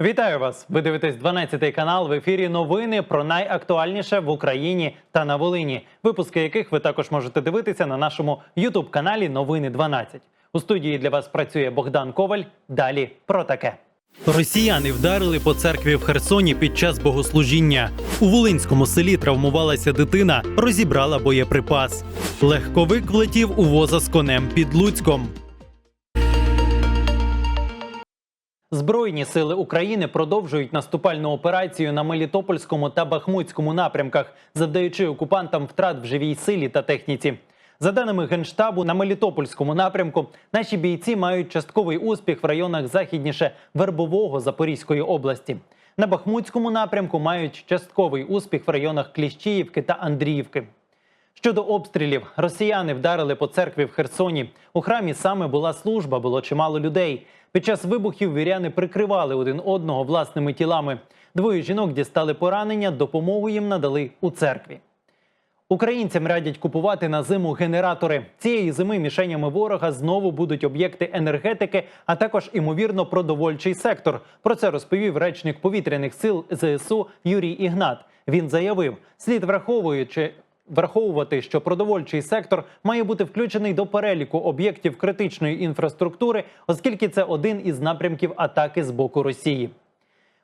Вітаю вас! Ви дивитесь 12 канал в ефірі. Новини про найактуальніше в Україні та на Волині. Випуски яких ви також можете дивитися на нашому Ютуб каналі Новини 12. У студії для вас працює Богдан Коваль. Далі про таке. Росіяни вдарили по церкві в Херсоні під час богослужіння. У Волинському селі травмувалася дитина, розібрала боєприпас. Легковик влетів у воза з конем під Луцьком. Збройні сили України продовжують наступальну операцію на Мелітопольському та Бахмутському напрямках, завдаючи окупантам втрат в живій силі та техніці. За даними генштабу, на Мелітопольському напрямку наші бійці мають частковий успіх в районах західніше Вербового Запорізької області. На Бахмутському напрямку мають частковий успіх в районах Кліщіївки та Андріївки. Щодо обстрілів, росіяни вдарили по церкві в Херсоні. У храмі саме була служба, було чимало людей. Під час вибухів віряни прикривали один одного власними тілами. Двоє жінок дістали поранення, допомогу їм надали у церкві. Українцям радять купувати на зиму генератори. Цієї зими мішенями ворога знову будуть об'єкти енергетики, а також імовірно продовольчий сектор. Про це розповів речник повітряних сил ЗСУ Юрій Ігнат. Він заявив, слід враховуючи. Враховувати, що продовольчий сектор має бути включений до переліку об'єктів критичної інфраструктури, оскільки це один із напрямків атаки з боку Росії.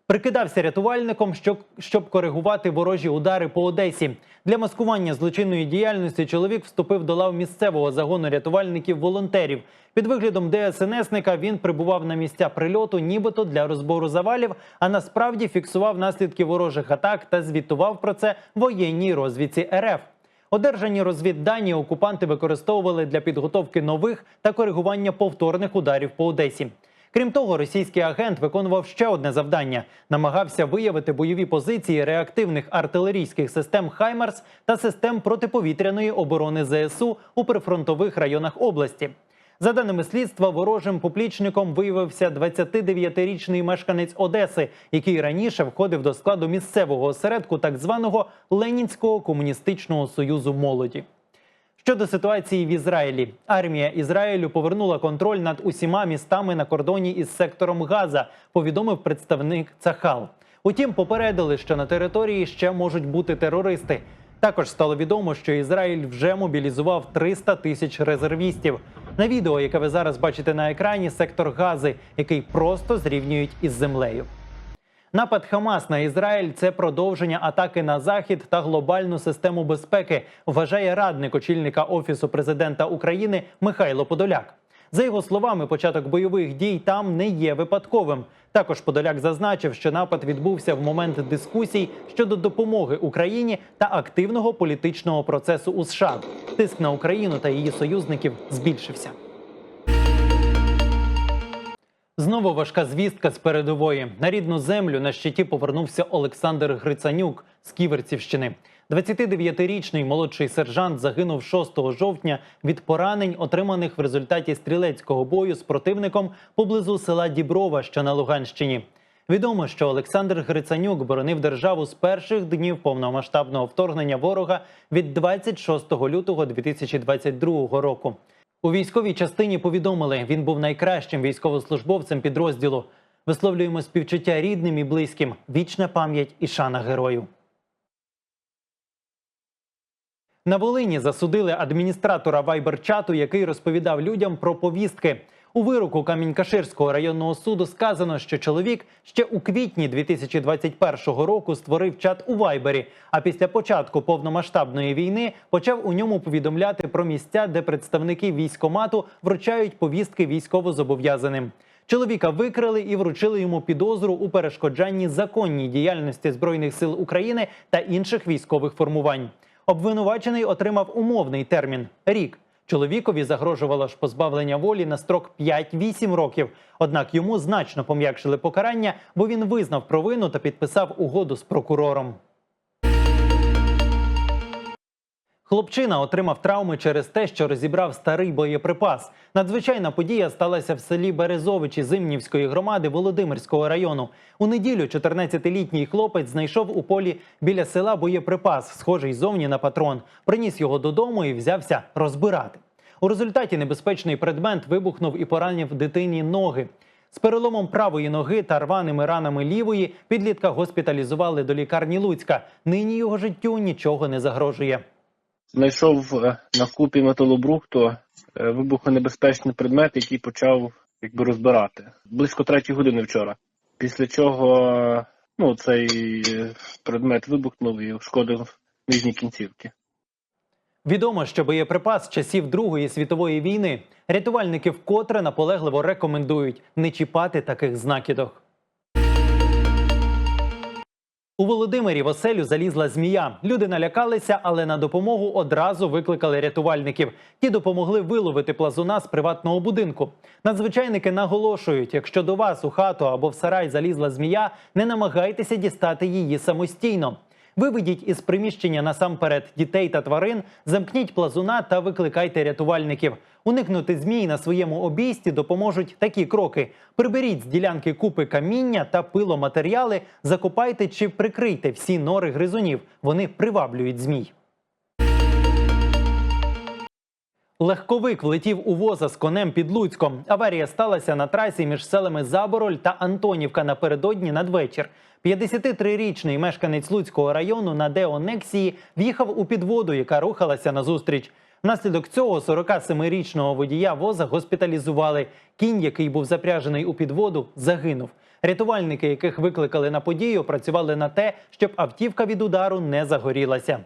Прикидався рятувальником, щоб, щоб коригувати ворожі удари по Одесі. Для маскування злочинної діяльності чоловік вступив до лав місцевого загону рятувальників-волонтерів. Під виглядом ДСНСника він прибував на місця прильоту, нібито для розбору завалів, а насправді фіксував наслідки ворожих атак та звітував про це воєнній розвідці РФ. Одержані розвіддані окупанти використовували для підготовки нових та коригування повторних ударів по Одесі. Крім того, російський агент виконував ще одне завдання: намагався виявити бойові позиції реактивних артилерійських систем Хаймарс та систем протиповітряної оборони ЗСУ у прифронтових районах області. За даними слідства, ворожим поплічником виявився 29-річний мешканець Одеси, який раніше входив до складу місцевого осередку так званого Ленінського комуністичного союзу молоді. Щодо ситуації в Ізраїлі, армія Ізраїлю повернула контроль над усіма містами на кордоні із сектором Газа, повідомив представник Цахал. Утім, попередили, що на території ще можуть бути терористи. Також стало відомо, що Ізраїль вже мобілізував 300 тисяч резервістів. На відео, яке ви зараз бачите на екрані, сектор Гази, який просто зрівнюють із землею. Напад Хамас на Ізраїль це продовження атаки на захід та глобальну систему безпеки, вважає радник очільника офісу президента України Михайло Подоляк. За його словами, початок бойових дій там не є випадковим. Також Подоляк зазначив, що напад відбувся в момент дискусій щодо допомоги Україні та активного політичного процесу у США. Тиск на Україну та її союзників збільшився. Знову важка звістка з передової. На рідну землю на щиті повернувся Олександр Грицанюк з Ківерцівщини. 29-річний молодший сержант загинув 6 жовтня від поранень, отриманих в результаті стрілецького бою з противником поблизу села Діброва, що на Луганщині. Відомо, що Олександр Грицанюк боронив державу з перших днів повномасштабного вторгнення ворога від 26 лютого 2022 року. У військовій частині повідомили, він був найкращим військовослужбовцем підрозділу. Висловлюємо співчуття рідним і близьким. Вічна пам'ять і шана герою. На Волині засудили адміністратора вайбер-чату, який розповідав людям про повістки. У вироку Камінь-Каширського районного суду сказано, що чоловік ще у квітні 2021 року створив чат у Вайбері. А після початку повномасштабної війни почав у ньому повідомляти про місця, де представники військомату вручають повістки військовозобов'язаним. Чоловіка викрили і вручили йому підозру у перешкоджанні законній діяльності збройних сил України та інших військових формувань. Обвинувачений отримав умовний термін рік. Чоловікові загрожувало ж позбавлення волі на строк 5-8 років. Однак йому значно пом'якшили покарання, бо він визнав провину та підписав угоду з прокурором. Хлопчина отримав травми через те, що розібрав старий боєприпас. Надзвичайна подія сталася в селі Березовичі Зимнівської громади Володимирського району. У неділю 14-літній хлопець знайшов у полі біля села боєприпас, схожий зовні на патрон. Приніс його додому і взявся розбирати. У результаті небезпечний предмет вибухнув і поранив дитині ноги. З переломом правої ноги та рваними ранами лівої підлітка госпіталізували до лікарні Луцька. Нині його життю нічого не загрожує. Знайшов е, на купі металобрухту е, вибухонебезпечний предмет, який почав якби розбирати близько третьої години вчора. Після чого ну, цей е, предмет вибухнув і ушкодив нижні кінцівки. Відомо, що боєприпас часів Другої світової війни рятувальники вкотре наполегливо рекомендують не чіпати таких знакідок. У Володимирі в оселю залізла змія. Люди налякалися, але на допомогу одразу викликали рятувальників. Ті допомогли виловити плазуна з приватного будинку. Надзвичайники наголошують: якщо до вас у хату або в сарай залізла змія, не намагайтеся дістати її самостійно. Виведіть із приміщення насамперед дітей та тварин, замкніть плазуна та викликайте рятувальників. Уникнути змій на своєму обійсті допоможуть такі кроки: приберіть з ділянки купи каміння та пиломатеріали, закопайте чи прикрийте всі нори гризунів. Вони приваблюють змій. Легковик влетів у воза з конем під Луцьком. Аварія сталася на трасі між селами Забороль та Антонівка напередодні надвечір. 53-річний мешканець Луцького району на Деонексії в'їхав у підводу, яка рухалася назустріч. Внаслідок цього 47-річного водія воза госпіталізували. Кінь, який був запряжений у підводу, загинув. Рятувальники, яких викликали на подію, працювали на те, щоб автівка від удару не загорілася.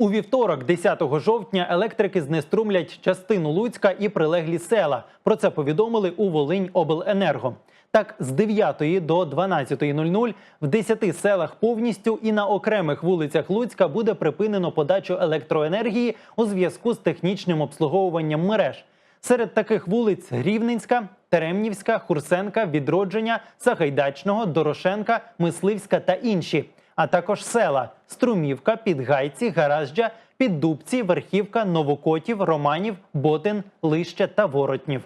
У вівторок, 10 жовтня, електрики знеструмлять частину Луцька і прилеглі села. Про це повідомили у Волинь Обленерго. Так, з 9 до 12.00 в 10 селах повністю і на окремих вулицях Луцька буде припинено подачу електроенергії у зв'язку з технічним обслуговуванням мереж. Серед таких вулиць Рівненська, Теремнівська, Хурсенка, Відродження, Сагайдачного, Дорошенка, Мисливська та інші, а також села Струмівка, Підгайці, Гаражджа, Піддубці, Верхівка, Новокотів, Романів, Ботин, Лище та Воротнів.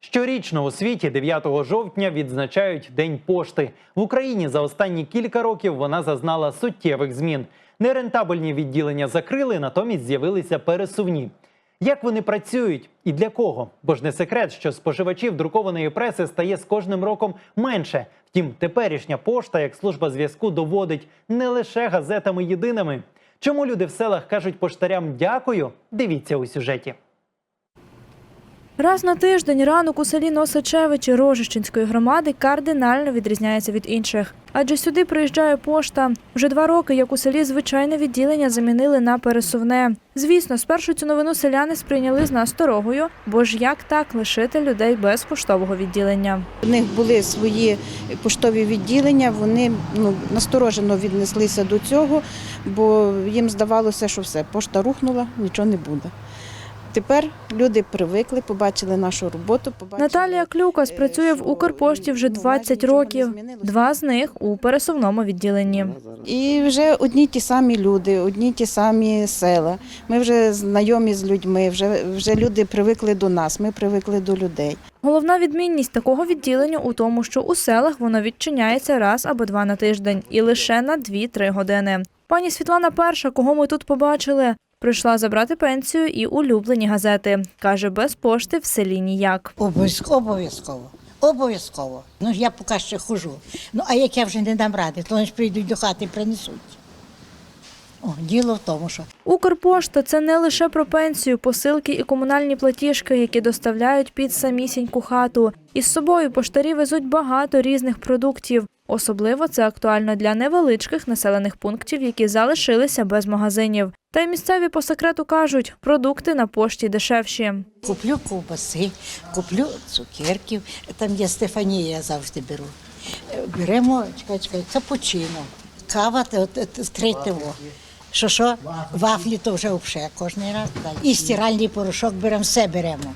Щорічно у світі 9 жовтня відзначають День пошти. В Україні за останні кілька років вона зазнала суттєвих змін. Нерентабельні відділення закрили, натомість з'явилися пересувні. Як вони працюють і для кого? Бо ж не секрет, що споживачів друкованої преси стає з кожним роком менше. Втім, теперішня пошта як служба зв'язку доводить не лише газетами єдиними. Чому люди в селах кажуть поштарям дякую? Дивіться у сюжеті. Раз на тиждень ранок у селі Носачевичі Рожищенської громади кардинально відрізняється від інших. Адже сюди приїжджає пошта. Вже два роки, як у селі звичайне відділення замінили на пересувне. Звісно, спершу цю новину селяни сприйняли з насторогою, бо ж як так лишити людей без поштового відділення. У них були свої поштові відділення, вони ну, насторожено віднеслися до цього, бо їм здавалося, що все, пошта рухнула, нічого не буде. Тепер люди привикли, побачили нашу роботу. Побачили, Наталія Клюкас е, працює в Укрпошті вже ну, 20 майже нічого не років. Два з них у пересувному відділенні. І вже одні ті самі люди, одні ті самі села. Ми вже знайомі з людьми, вже, вже люди привикли до нас, ми привикли до людей. Головна відмінність такого відділення у тому, що у селах воно відчиняється раз або два на тиждень і лише на 2-3 години. Пані Світлана перша, кого ми тут побачили, прийшла забрати пенсію і улюблені газети. Каже, без пошти в селі ніяк. Обов'язково. Обов'язково. Обов'язково. Ну я поки ще хожу. Ну а як я вже не дам ради, то вони ж прийдуть до хати і принесуть. О, діло в тому, що Укрпошта це не лише про пенсію, посилки і комунальні платіжки, які доставляють під самісіньку хату. Із собою поштарі везуть багато різних продуктів. Особливо це актуально для невеличких населених пунктів, які залишилися без магазинів. Та й місцеві по секрету кажуть, продукти на пошті дешевші. куплю ковбаси, куплю цукерків. Там є Стефанія, я завжди беру. Е, Беремо, чекай, чекай, капучино, кава те- Що що, вафлі то вже взагалі кожен раз. І стиральний порошок беремо, все беремо.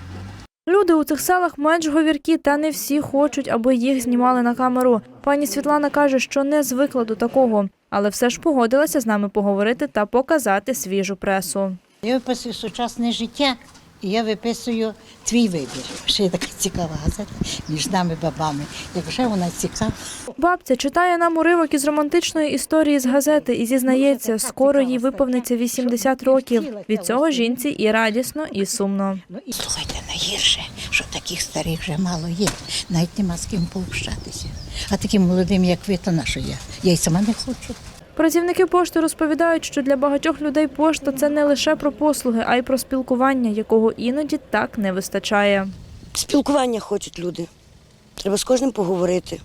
Люди у цих селах менш говіркі, та не всі хочуть, аби їх знімали на камеру. Пані Світлана каже, що не звикла до такого, але все ж погодилася з нами поговорити та показати свіжу пресу. Я описую сучасне життя, І я виписую твій вибір. Ще є така цікава газета між нами бабами. Як вже вона цікава. Бабця читає нам уривок із романтичної історії з газети і зізнається, скоро їй виповниться 80 років. Від цього жінці і радісно, і сумно. Ну слухайте, найгірше, що таких старих вже мало є. Навіть нема з ким пообщатися. А таким молодим, як ви, то на що я? Я й сама не хочу. Працівники пошти розповідають, що для багатьох людей пошта це не лише про послуги, а й про спілкування, якого іноді так не вистачає. Спілкування хочуть люди. Треба з кожним поговорити.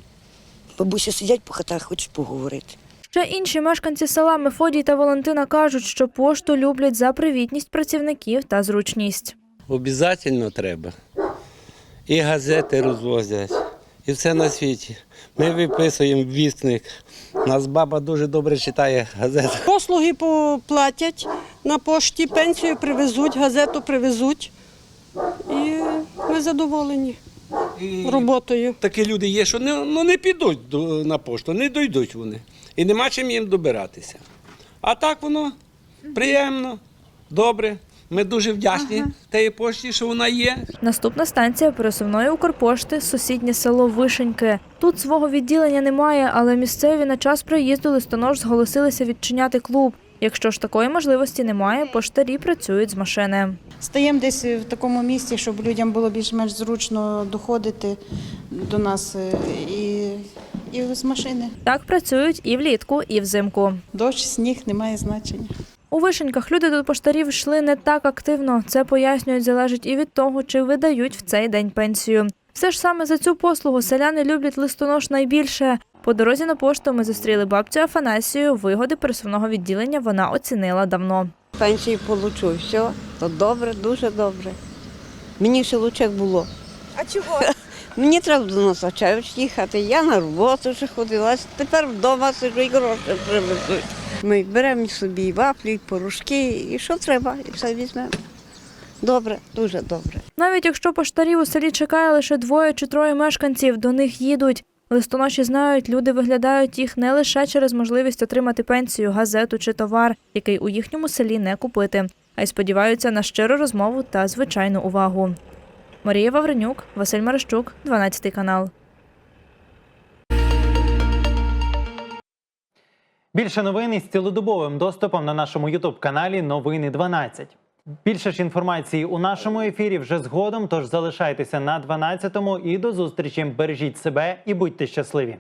Бабусі сидять по хатах, хочуть поговорити. Ще інші мешканці села Мефодій та Валентина кажуть, що пошту люблять за привітність працівників та зручність. Обязательно треба. І газети розвозять, і все на світі. Ми виписуємо вісник. Нас баба дуже добре читає газети. Послуги поплатять на пошті, пенсію привезуть, газету привезуть. І ми задоволені І роботою. такі люди є, що не, ну, не підуть на пошту, не дойдуть вони. І нема чим їм добиратися. А так воно приємно, добре. Ми дуже вдячні тієї пошті, що вона є. Наступна станція пересувної Укрпошти сусіднє село Вишеньки. Тут свого відділення немає, але місцеві на час приїзду листонож зголосилися відчиняти клуб. Якщо ж такої можливості немає, поштарі працюють з машини. Стаємо десь в такому місці, щоб людям було більш-менш зручно доходити до нас е, і, і з машини. Так працюють і влітку, і взимку. Дощ, сніг не має значення. У вишеньках люди до поштарів йшли не так активно. Це пояснюють залежить і від того, чи видають в цей день пенсію. Все ж саме за цю послугу селяни люблять листонож найбільше. По дорозі на пошту ми зустріли бабцю Афанасію. Вигоди пересувного відділення вона оцінила давно. Пенсію получу, все, то добре, дуже добре. Мені ще лучше було. А чого? Мені треба до Носачевич їхати, я на роботу вже ходила, тепер вдома сиджу і гроші привезуть. Ми беремо собі вафлі, і порошки, і що треба, і все візьмемо. Добре, дуже добре. Навіть якщо поштарів у селі чекає лише двоє чи троє мешканців, до них їдуть. Листоноші знають, люди виглядають їх не лише через можливість отримати пенсію, газету чи товар, який у їхньому селі не купити, а й сподіваються на щиру розмову та звичайну увагу. Марія Вавренюк, Василь Марищук, 12 канал. Більше новин із цілодобовим доступом на нашому Ютуб каналі Новини 12. Більше ж інформації у нашому ефірі вже згодом. Тож залишайтеся на 12-му і до зустрічі. Бережіть себе і будьте щасливі.